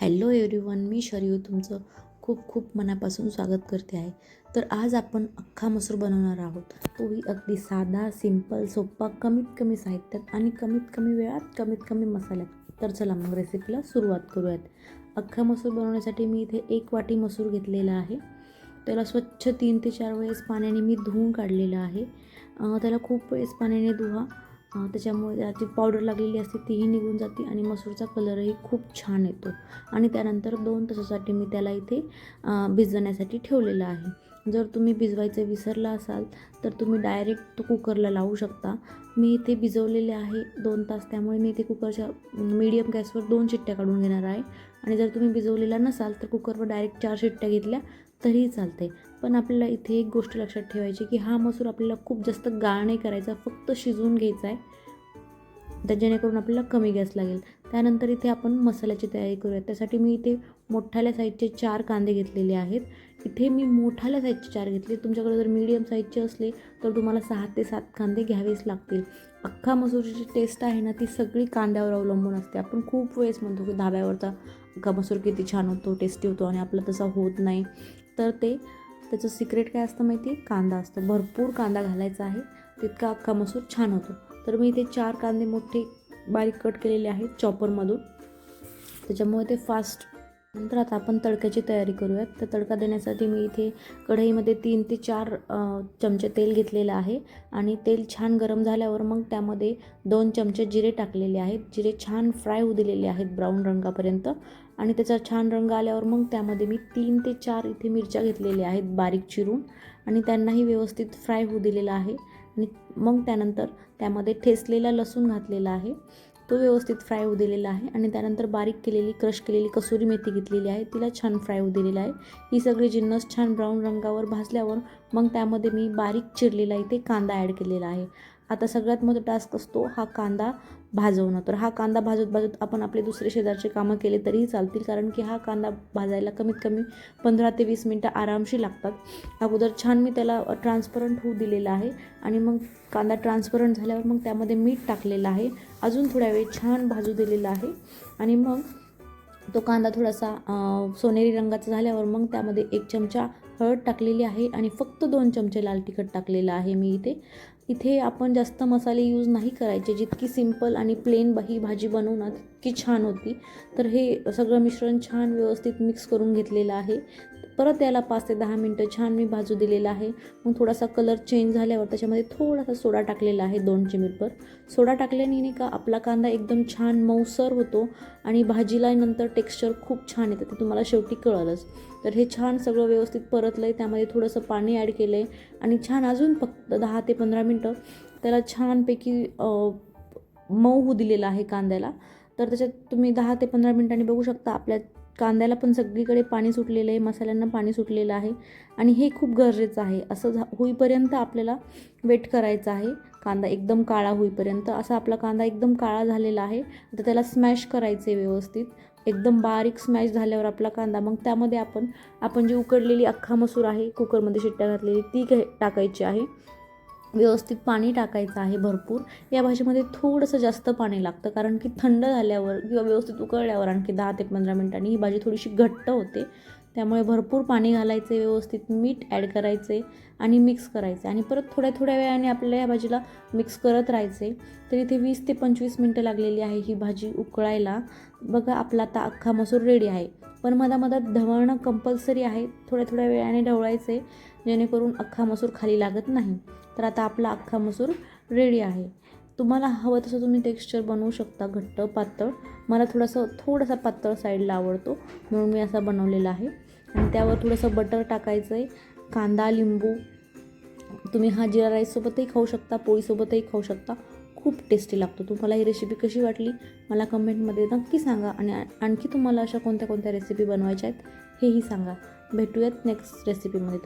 Hello everyone मी शरयू तुमचं खूप खूप मनापासून स्वागत करते आहे. तर आज आपण अख्खा मसूर बनवणार आहोत. तोही अगदी साधा सिंपल सोपा कमीत कमी साहित्यात आणि कमीत कमी वेळात कमीत कमी मसाल्यात. तर चला मग रेसिपीला सुरुवात करूयात. अख्खा मसूर बनवण्यासाठी मी इथे एक वाटी मसूर घेतलेला आहे. त्याला स्वच्छ तीन ते चार वेळेस पाण्याने मी धुवून काढलेलं आहे. त्याला खूप वेळेस पाण्याने धुवा. त्याच्यामुळे त्याची पावडर लागलेली असते तीही निघून जाते आणि मसूरचा कलरही खूप छान येतो. आणि त्यानंतर दोन तासासाठी मी त्याला इथे भिजवण्यासाठी ठेवलेलं आहे. जर तुम्ही भिजवायचं विसरला असाल तर तुम्ही डायरेक्ट तो कुकरला लावू शकता. मी इथे भिजवलेले आहे दोन तास त्यामुळे मी इथे कुकरच्या मीडियम गॅसवर दोन शिट्ट्या काढून घेणार आहे. आणि जर तुम्ही भिजवलेला नसाल तर कुकरवर डायरेक्ट चार शिट्ट्या घेतल्या तरीही चालते पण आपल्याला इथे एक गोष्ट लक्षात ठेवायची की हा मसूर आपल्याला खूप जास्त गाळ नाही करायचा फक्त शिजवून घ्यायचा आहे. तर जेणेकरून आपल्याला कमी गॅस लागेल. त्यानंतर इथे आपण मसाल्याची तयारी करूया. त्यासाठी मी इथे मोठ्याल्या साईजचे चार कांदे घेतलेले आहेत. इथे मी मोठ्याल्या साईजचे चार घेतले. तुमच्याकडे जर मीडियम साईजचे असले तर तुम्हाला सहा ते सात कांदे घ्यावेच लागतील. अख्खा मसूरची जी टेस्ट आहे ना ती सगळी कांद्यावर अवलंबून असते. आपण खूप वेळेस म्हणतो की धाब्यावरचा अख्खा मसूर किती छान होतो टेस्टी होतो आणि आपला तसा होत नाही. तर ते त्याचं सिक्रेट काय असतं माहिती आहे? कांदा असतो. भरपूर कांदा घालायचा आहे. तितका अख्खा मसूर छान होतो. तर मी इथे चार कांदे मोठे बारीक कट केलेले आहेत चॉपरमधून त्याच्यामुळे ते फास्ट नंतर आता आपण तडक्याची तयारी करूयात. तर तडका देण्यासाठी मी इथे कढईमध्ये तीन ते चार चमचे तेल घेतलेलं आहे आणि तेल छान गरम झाल्यावर मग त्यामध्ये दोन चमचे जिरे टाकलेले आहेत. जिरे छान फ्राय होऊ दिलेले आहेत ब्राऊन रंगापर्यंत आणि त्याचा छान रंग आल्यावर मग त्यामध्ये मी तीन ते चार इथे मिरच्या घेतलेल्या आहेत बारीक चिरून आणि त्यांनाही व्यवस्थित फ्राय होऊ दिलेला आहे आणि मग त्यानंतर त्यामध्ये ठेचलेला लसूण घातलेला आहे. तो व्यवस्थित फ्राय होऊ दिलेला आहे आणि त्यानंतर बारीक केलेली क्रश केलेली कसुरी मेथी घेतलेली आहे. तिला छान फ्राय होऊ दिलेला आहे. ही सगळी जिन्नस छान ब्राऊन रंगावर भाजल्यावर मग त्यामध्ये मी बारीक चिरलेला इथे कांदा ॲड केलेला आहे. आता सगळ्यात मोठा टास्क असतो हा कांदा भाजवणं. तर हा कांदा भाजत भाजत आपण आपले दुसरे शेजारचे कामं केले तरीही चालतील कारण की हा कांदा भाजायला कमीत कमी पंधरा ते वीस मिनटं आरामशी लागतात. अगोदर छान मी त्याला ट्रान्सपरंट होऊ दिलेला आहे आणि मग कांदा ट्रान्सपरंट झाल्यावर मग त्यामध्ये मीठ टाकलेलं आहे. अजून थोड्या वेळ छान भाजू दिलेला आहे आणि मग तो कांदा थोडासा सोनेरी रंगाचा झाल्यावर मग त्यामध्ये एक चमचा हळद टाकलेली आहे आणि फक्त दोन चमचे लाल तिखट टाकलेलं आहे मी इथे. इथे आपण जास्त मसाले यूज नाही करायचे. जितकी सिंपल आणि प्लेन ही भाजी बनवू ना तितकी छान होती. तर हे सगळं मिश्रण छान व्यवस्थित मिक्स करून घेतलेलं आहे. परत याला पाच ते दहा मिनटं छान मी भाजू दिलेला आहे. मग थोडासा कलर चेंज झाल्यावर त्याच्यामध्ये थोडासा सोडा टाकलेला आहे दोन चिमीटभर. सोडा टाकल्याने नाही का आपला कांदा एकदम छान मऊसर होतो आणि भाजीला नंतर टेक्स्चर खूप छान येतं. ते तुम्हाला शेवटी कळलंच. तर हे छान सगळं व्यवस्थित परतलं आहे त्यामध्ये थोडंसं पाणी ॲड केलं आहे आणि छान अजून फक्त दहा ते पंधरा मिनटं त्याला छानपैकी मऊ होऊ दिलेलं आहे कांद्याला. तर त्याच्यात तुम्ही दहा ते पंधरा मिनटांनी बघू शकता आपल्या कांद्याला पण सगळीकडे पाणी सुटलेलं आहे मसाल्यांना पाणी सुटलेलं आहे. आणि हे खूप गरजेचं आहे. असं झा होईपर्यंत आपल्याला वेट करायचं आहे. कांदा एकदम काळा होईपर्यंत. असा आपला कांदा एकदम काळा झालेला आहे. तर त्याला स्मॅश करायचे व्यवस्थित. एकदम बारीक स्मॅश झाल्यावर आपला कांदा मग त्यामध्ये आपण आपण जी उकडलेली अख्खा मसूर आहे कुकरमध्ये शिट्ट्या घातलेली ती घे टाकायची आहे. व्यवस्थित पाणी टाकायचं आहे भरपूर. या भाजीमध्ये थोडंसं जास्त पाणी लागतं कारण की थंड झाल्यावर किंवा व्यवस्थित उकळल्यावर आणखी दहा ते पंधरा मिनटांनी ही भाजी थोडीशी घट्ट होते. त्यामुळे भरपूर पाणी घालायचे व्यवस्थित मीठ ॲड करायचे आणि मिक्स करायचे. आणि परत थोड्या थोड्या वेळाने आपल्याला या भाजीला मिक्स करत राहायचे. तर इथे वीस ते पंचवीस मिनटं लागलेली आहे ही भाजी उकळायला. बघा आपला आता अख्खा मसूर रेडी आहे. पण मधामधात ढवळणं कंपल्सरी आहे. थोड्या थोड्या वेळाने ढवळायचे जेणेकरून अख्खा मसूर खाली लागत नाही. तर आता आपला अख्खा मसूर रेडी आहे. तुम्हाला हवं तसं तुम्ही टेक्स्चर बनवू शकता घट्ट पातळ. मला थोडंसं थोडासा पातळ साईडला आवडतो म्हणून मी असा बनवलेला आहे. आणि त्यावर थोडंसं बटर टाकायचं आहे कांदा लिंबू. तुम्ही हा जिरा राईससोबतही खाऊ शकता पोळीसोबतही खाऊ शकता. खूप टेस्टी लागतो. तुम्हाला ही रेसिपी कशी वाटली मला कमेंटमध्ये नक्की सांगा. आणि आणखी तुम्हाला अशा कोणत्या कोणत्या रेसिपी बनवायच्या आहेत हेही सांगा. भेटूयात नेक्स्ट रेसिपीमध्ये तो